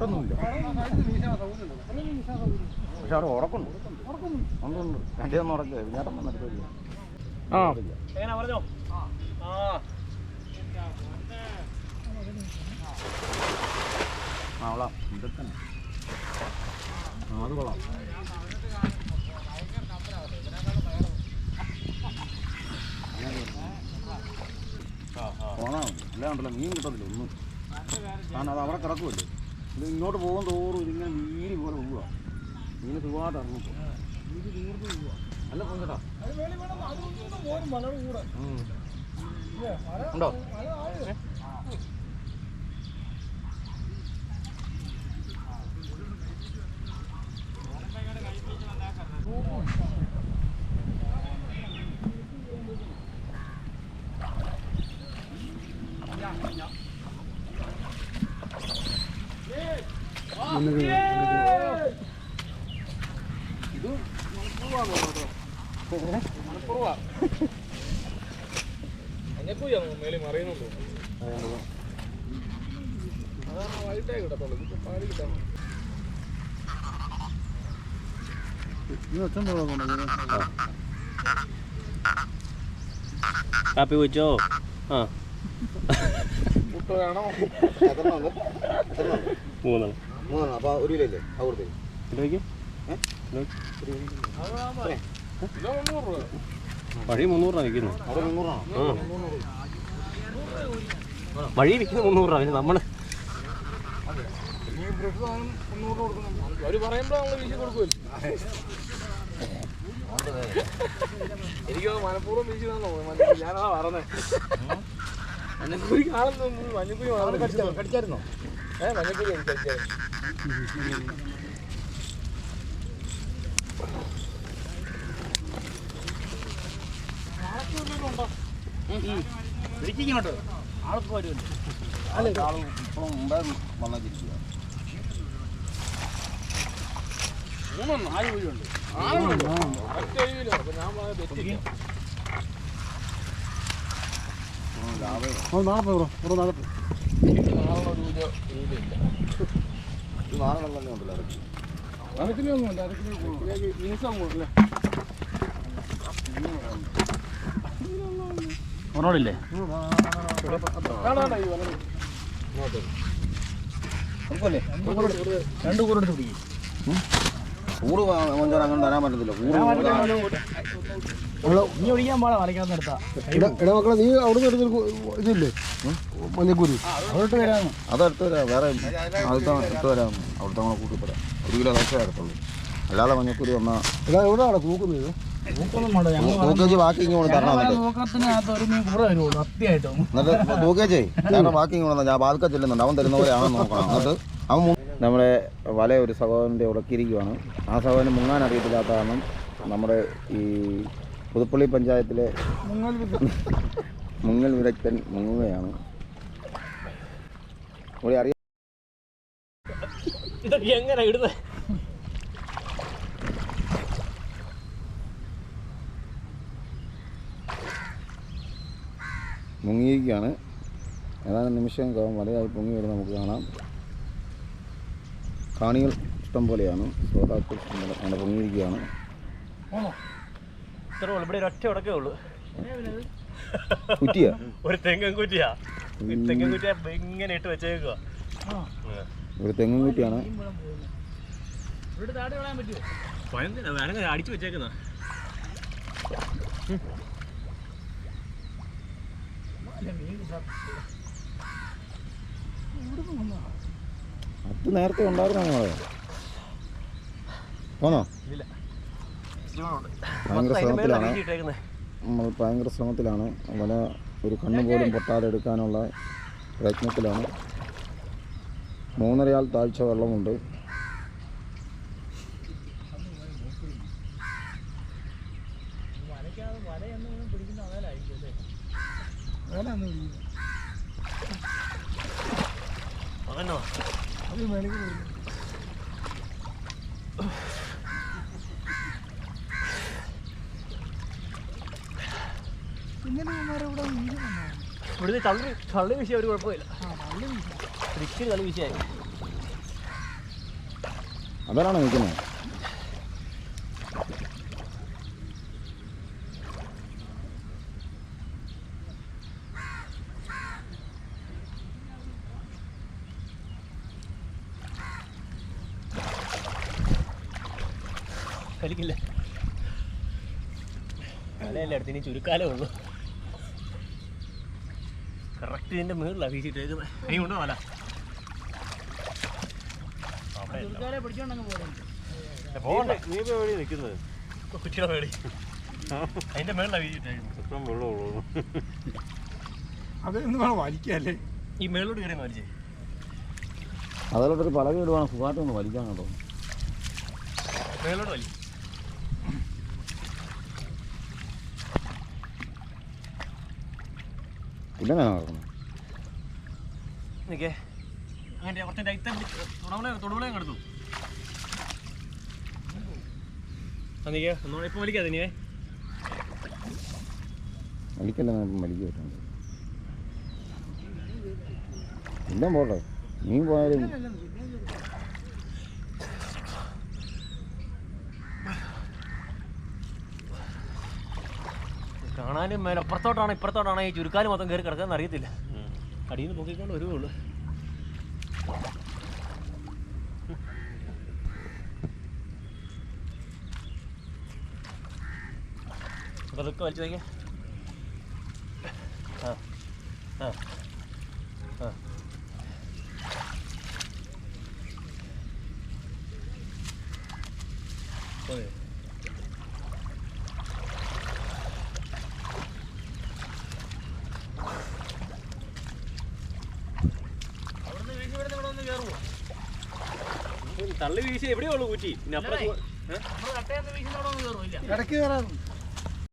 തട്ടൊന്നുമില്ല പക്ഷെ അവിടെ ഉറക്കുണ്ട് ഉണ്ട് ഉണ്ട് രണ്ടേ ഒന്ന് ഉറക്കുക ചേട്ടൻ വന്നിട്ട് ആ. എങ്ങനെ പറഞ്ഞോ? ആ. ഇതൊക്കെ അത് കൊള്ളാം. എല്ലാം ഉണ്ടല്ലോ മീൻ കിട്ടത്തില്ല ഒന്നും. കാരണം അത് അവിടെ കിടക്കുമല്ലോ ഇത് ഇങ്ങോട്ട് പോകും തോറും ഇതിങ്ങനെ വീരി പോലെ പോവുക ഇങ്ങനെ സുഖമായിട്ട് ഇറങ്ങും അല്ല പോകട്ടാ ഉണ്ടോ? കാപ്പി കുച്ചോ ആ. മുട്ട വേണോ മൂന്നെണ്ണം. മൂന്നെണ്ണം. അപ്പോൾ ഒരു കിലോ ഇല്ലേ? അത് കൊടുത്തേ. വഴി വിൽക്കുന്നത് മുന്നൂറാണോ? ആ. വഴി വിൽക്കുന്നത് മുന്നൂറ് രൂപ പിന്നെ നമ്മൾ മനഃപൂർവം വീശി പറഞ്ഞേ കാണുന്നു കടിച്ചായിരുന്നോ? ഏ എനിക്ക് ഇങ്ങോട്ട്. ആൾക്ക് വരുമല്ലോ. ആൾ ഇപ്പോഴും മുമ്പേ ആര് വഴിയുണ്ട് കറക്റ്റ് കഴിയില്ല അപ്പൊ ഞാൻ പറഞ്ഞ തെറ്റില്ല നാളെ വെയിലില്ല നാലെണ്ണം തന്നെ ഉണ്ടല്ലോ ഇറക്കി അരക്കിലോ ഒന്നും അരക്കിലോ മിനിസം കൂടല്ലേ ഒന്നോടില്ലേ രണ്ട് കൂടെ എടുത്ത് പിടിക്കും. കൂട് അങ്ങനെ തരാൻ പറ്റത്തില്ല. കൂട് ഇനി ഒഴിക്കാൻ പാടാ വരയ്ക്കാൻ നിർത്താ എടാ മക്കളെ നീ അവിടെ നിന്ന് ഇതില്ലേ? മഞ്ഞക്കൂരി. അവിടെ വരാന്ന് അതെടുത്ത് വരാ വേറെ അടുത്ത എടുത്ത് തരാം. അവിടുത്തെ നമ്മളെ കൂട്ടി ഒരു കിലോ ദോശ എടുത്തുള്ളൂ അല്ലാതെ മഞ്ഞക്കൂരി വന്നാൽ എടാ എവിടെയാണ് കൂക്കുന്നത് തൂക്കേജ് ബാക്കി ഇങ്ങോട്ട് തരണം എന്നിട്ട്. തൂക്കേജേ കാരണം ബാക്കി ഞാൻ ബാൽക്ക ചെല്ലുന്നുണ്ട്. അവൻ തരുന്ന നോക്കണം. എന്നിട്ട് അവൻ നമ്മുടെ വല ഒരു സഹോദരന്റെ ഉറക്കിയിരിക്കുവാണ്. ആ സഹോദരൻ മുങ്ങാൻ അറിയത്തില്ലാത്ത കാരണം നമ്മുടെ ഈ പുതുപ്പള്ളി പഞ്ചായത്തിലെ മുങ്ങൽ വിദഗ്ധൻ മുങ്ങുകയാണ്. ഇവിടെ അറിയാം ഇതൊക്കെ എങ്ങനെ ഇടുന്നത് മുങ്ങിയിരിക്കുകയാണ്. ഏതാനും നിമിഷം വലയായി പൊങ്ങി വരുന്നത് നമുക്ക് കാണാം. കാണികൾ ഇഷ്ടം പോലെയാണ്. ശ്രോതാക്കൾ ഇഷ്ടം പോലെ അങ്ങനെ പൊങ്ങിയിരിക്കുകയാണ്. ഇത്ര ഉള്ളു. ഇവിടെ ഒരു ഉടക്കേ ഉള്ളൂ. കുറ്റിയ? ഒരു തെങ്ങൻ കുറ്റിയാ. തെങ്ങൻ ഇങ്ങനെ ഇട്ട് വെച്ചേക്കുക ഒരു തെങ്ങും കുറ്റിയാണ്. അടിച്ചു വെച്ചേക്കുന്ന. അത് നേരത്തെ ഉണ്ടായിരുന്നു നിങ്ങളെ? പോന്നോ? ഭയങ്കര ശ്രമത്തിലാണ്. നമ്മൾ ഭയങ്കര ശ്രമത്തിലാണ്. വല ഒരു കണ്ണ് പോലും പൊട്ടാതെ എടുക്കാനുള്ള പ്രയത്നത്തിലാണ്. മൂന്നരയാൾ താഴ്ച വെള്ളമുണ്ട് അങ്ങനെ ഇവിടുന്ന് തള്ളി തള്ളി വിഷയം ഒരു കുഴപ്പമില്ല. തള്ളി വീശിയായി. അതിലാണ് നിൽക്കുന്നത്? കളിക്കില്ല മലയല്ല അടുത്ത് ഇനി ചുരുക്കാലേ ഉള്ളൂ. കറക്റ്റ് ഇതിന്റെ മേളിലാണ് വീശിട്ടേക്കുന്നത് ഇനി ഉണ്ടോ? മല കുറ്റിയുടെ മേടി അതിന്റെ മേളിലാണ് വീശിട്ടേക്കുന്നത് വലിക്കല്ലേ? ഈ മേളിലോട്ട് കയറി വലിച്ചേ. അതിലോട്ടൊരു പലക ഇടുവാണ് വലിക്കാൻ കേട്ടോ മേളിലോട്ട് വലി. ഇല്ലെന്നാ നടക്കുന്നത് നിക്കേ. അങ്ങനെ കുറച്ച് ടൈറ്റ് തുടവളെ തുടവളെ കടത്തു നിക്കേ. ഒന്നുകൂടെ ഇപ്പൊ വലിക്കാതെ നീവേ വലിക്കല്ല വലിക്കുക പറ്റുന്നത് എല്ലാം പോട്ടെ. നീ പോയാലും കാണാനും മേലെ അപ്പുറത്തോട്ടാണ് ഇപ്പുറത്തോട്ടാണ് ഈ ചുരുക്കാൽ മൊത്തം കയറി കിടക്കാൻ അറിയത്തില്ല. അടിയിൽ നിന്ന് പൊക്കിക്കൊണ്ട് വരുവുള്ളൂ. അതൊക്കെ വലിച്ചു നോക്കിയ. ആ ആ ആ അവിടുന്ന് വീശി ഇവിടുന്ന് ഇവിടെ ഒന്ന് കയറുമോ തള്ളി വീശി എവിടെയുള്ളൂ കൂറ്റി പിന്നെ അപ്പുറത്ത് ഇടയ്ക്ക് കയറാറുണ്ട്